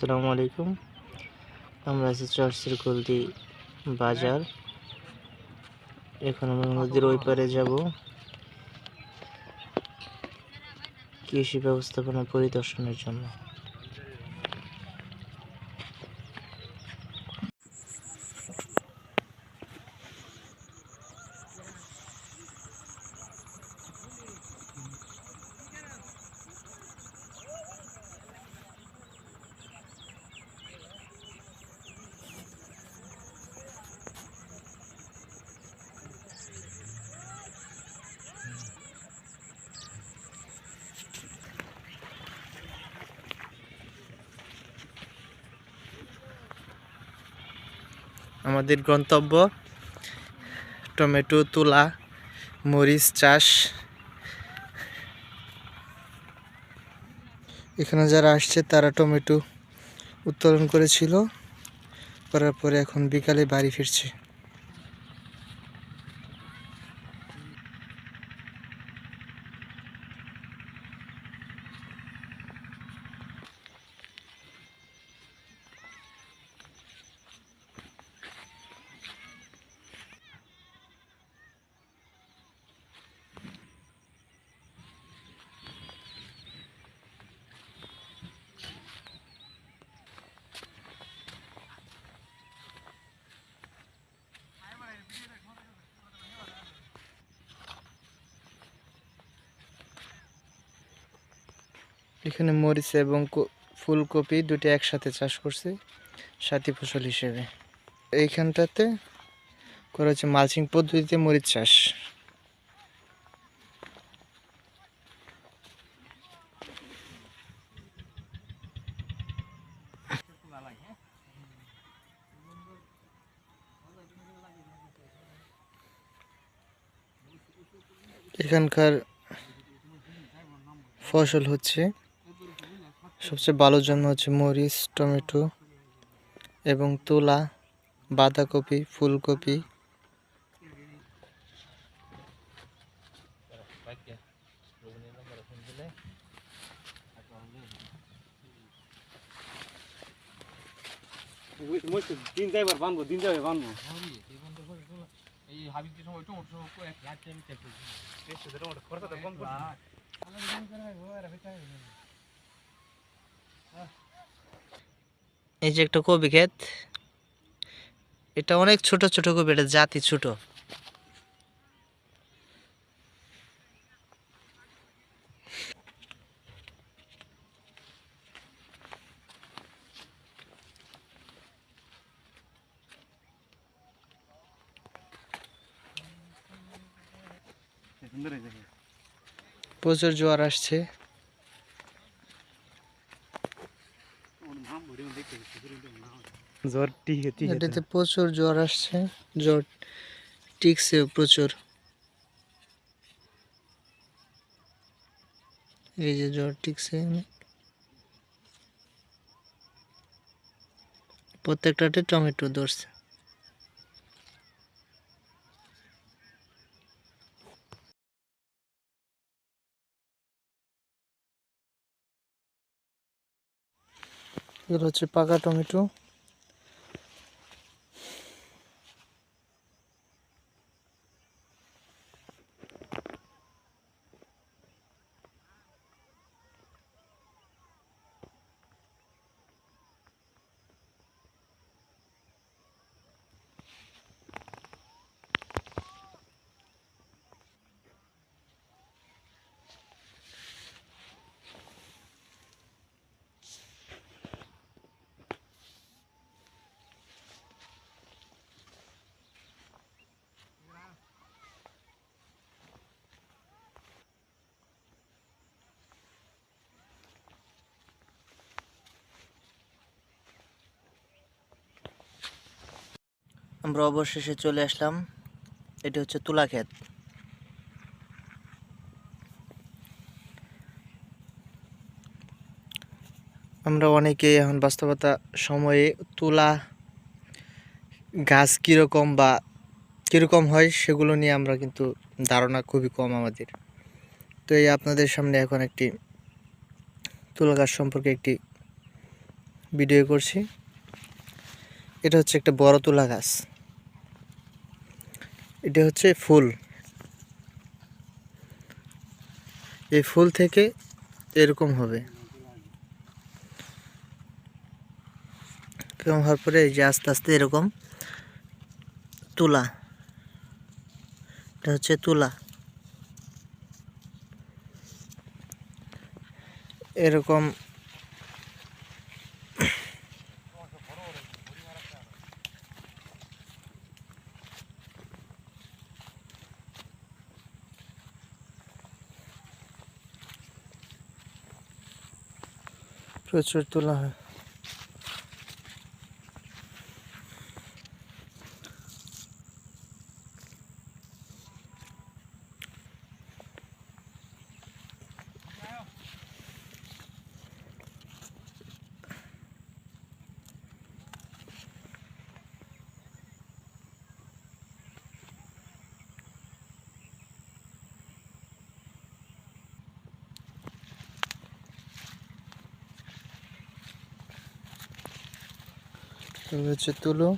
আসসালামু আলাইকুম। আমরা আছি চর্চের গলদি বাজার। এখন আমরা নদীর ওই পারে যাব। কৃষি ব্যবস্থাপনা পরিদর্শনের জন্য। আমাদের গন্তব্য। টমেটো, তুলা, মরিচ চাষ। এখানে যারা আসছে, তারা টমেটো উত্তোলন করেছিল। করার পরে এখন বিকালে বাড়ি ফিরছে। এখানে মরিচ এবং ফুলকপি দুটি একসাথে চাষ করছে, সাথী ফসল হিসেবে। এইখানটাতে করা হচ্ছে মালচিং পদ্ধতিতে মরিচ চাষ। এখানকার ফসল হচ্ছে সবচেয়ে ভালো জন্ম হচ্ছে মরিচ টমেটো এবং তুলা বাঁধাকপি ফুলকপি দিন যাইবার বানবো দিন যাবে বানবো এই হাবিবটির সময় টমেটো সময় করে এক লাখ আমি চেক করছি এই যে একটা কবি ক্ষেত। এটা অনেক ছোট ছোট কবি, এটা জাতি ছোট। প্রচুর জোয়ার আসছে। জ্বর এটাতে প্রচুর জ্বর আসছে। জ্বর টিকছে প্রচুর। এই যে জ্বর টিকছে। প্রত্যেকটাতে টমেটো ধরছে। এগুলো হচ্ছে পাকা টমেটো। আমরা অবশেষে চলে আসলাম। এটি হচ্ছে তুলা ক্ষেত। আমরা অনেকে এখন বাস্তবতা সময়ে তুলা গাছ কীরকম বা কীরকম হয় সেগুলো নিয়ে আমরা কিন্তু ধারণা খুবই কম আমাদের। তো এই আপনাদের সামনে এখন একটি তুলা গাছ সম্পর্কে একটি ভিডিও করছি। এটা হচ্ছে একটা বড় তুলা গাছ। এটা হচ্ছে ফুল। এই ফুল থেকে এরকম হবে। এরকম হওয়ার পরে এই যে আস্তে আস্তে এরকম তুলা। এটা হচ্ছে তুলা। এরকম প্রচুর তোলা হয়। হচ্ছে তুলো